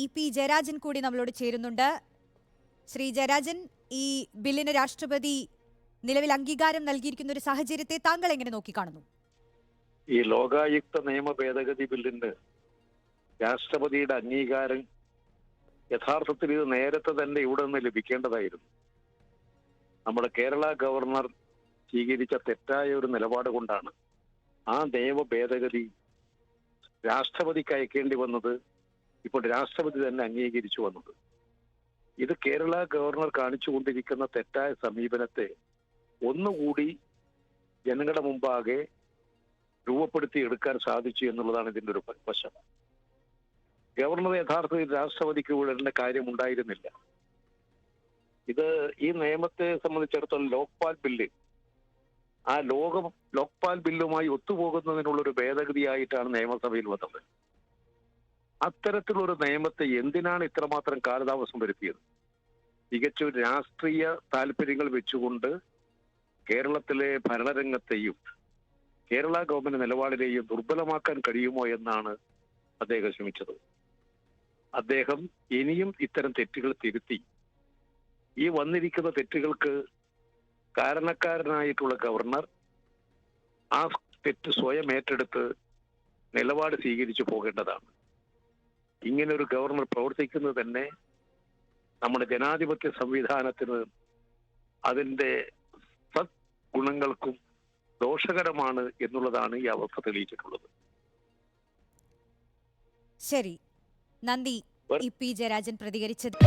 E P Jayarajan കൂടി നമ്മളോട് ചേരുന്നുണ്ട്. ശ്രീ ജയരാജൻ ഈ ബില്ലിന് രാഷ്ട്രപതി നിലവിൽ അംഗീകാരം നൽകിയിരിക്കുന്ന ഒരു സാഹചര്യത്തെ താങ്കൾ എങ്ങനെ നോക്കിക്കാണുന്നു? ഈ ലോകായുക്ത നിയമ ഭേദഗതി ബില്ലിന് രാഷ്ട്രപതിയുടെ അംഗീകാരം യഥാർത്ഥത്തിൽ ഇത് നേരത്തെ തന്നെ ഇവിടെ നിന്ന് ലഭിക്കേണ്ടതായിരുന്നു. നമ്മുടെ കേരള ഗവർണർ സ്വീകരിച്ച തെറ്റായ ഒരു നിലപാട് കൊണ്ടാണ് ആ നിയമ ഭേദഗതി രാഷ്ട്രപതിക്ക് അയക്കേണ്ടി വന്നത് ഇപ്പോൾ രാഷ്ട്രപതി തന്നെ അംഗീകരിച്ചു വന്നത്. ഇത് കേരള ഗവർണർ കാണിച്ചുകൊണ്ടിരിക്കുന്ന തെറ്റായ സമീപനത്തെ ഒന്നുകൂടി ജനങ്ങളുടെ മുമ്പാകെ രൂപപ്പെടുത്തി എടുക്കാൻ സാധിച്ചു എന്നുള്ളതാണ് ഇതിന്റെ ഒരു വശം. ഗവർണർ യഥാർത്ഥത്തിൽ രാഷ്ട്രപതിക്ക് വിടേണ്ട കാര്യം ഉണ്ടായിരുന്നില്ല. ഇത് ഈ നിയമത്തെ സംബന്ധിച്ചിടത്തോളം ലോക്പാൽ ബില്ല് ആ ലോക ലോക്പാൽ ബില്ലുമായി ഒത്തുപോകുന്നതിനുള്ള ഒരു ഭേദഗതിയായിട്ടാണ് നിയമസഭയിൽ വന്നത്. അത്തരത്തിലൊരു നിയമത്തെ എന്തിനാണ് ഇത്രമാത്രം കാലതാമസം വരുത്തിയത്? തികച്ചു രാഷ്ട്രീയ താല്പര്യങ്ങൾ വെച്ചുകൊണ്ട് കേരളത്തിലെ ഭരണരംഗത്തെയും കേരള ഗവൺമെന്റ് നിലപാടിനെയും ദുർബലമാക്കാൻ കഴിയുമോ എന്നാണ് അദ്ദേഹം ശ്രമിച്ചത്. അദ്ദേഹം ഇനിയും ഇത്തരം തെറ്റുകൾ തിരുത്തി. ഈ വന്നിരിക്കുന്ന തെറ്റുകൾക്ക് കാരണക്കാരനായിട്ടുള്ള ഗവർണർ ആ തെറ്റ് സ്വയം ഏറ്റെടുത്ത് നിലപാട് സ്വീകരിച്ചു പോകേണ്ടതാണ്. ഇങ്ങനെ ഒരു ഗവർണർ പ്രവർത്തിക്കുന്നത് തന്നെ നമ്മുടെ ജനാധിപത്യ സംവിധാനത്തിന് അതിന്റെ സദ്ഗുണങ്ങൾക്കും ദോഷകരമാണ് എന്നുള്ളതാണ് ഈ അവസ്ഥ തെളിയിച്ചിട്ടുള്ളത്. ശരി. നന്ദി. ഇ പി ജയരാജൻ പ്രതികരിച്ചത്.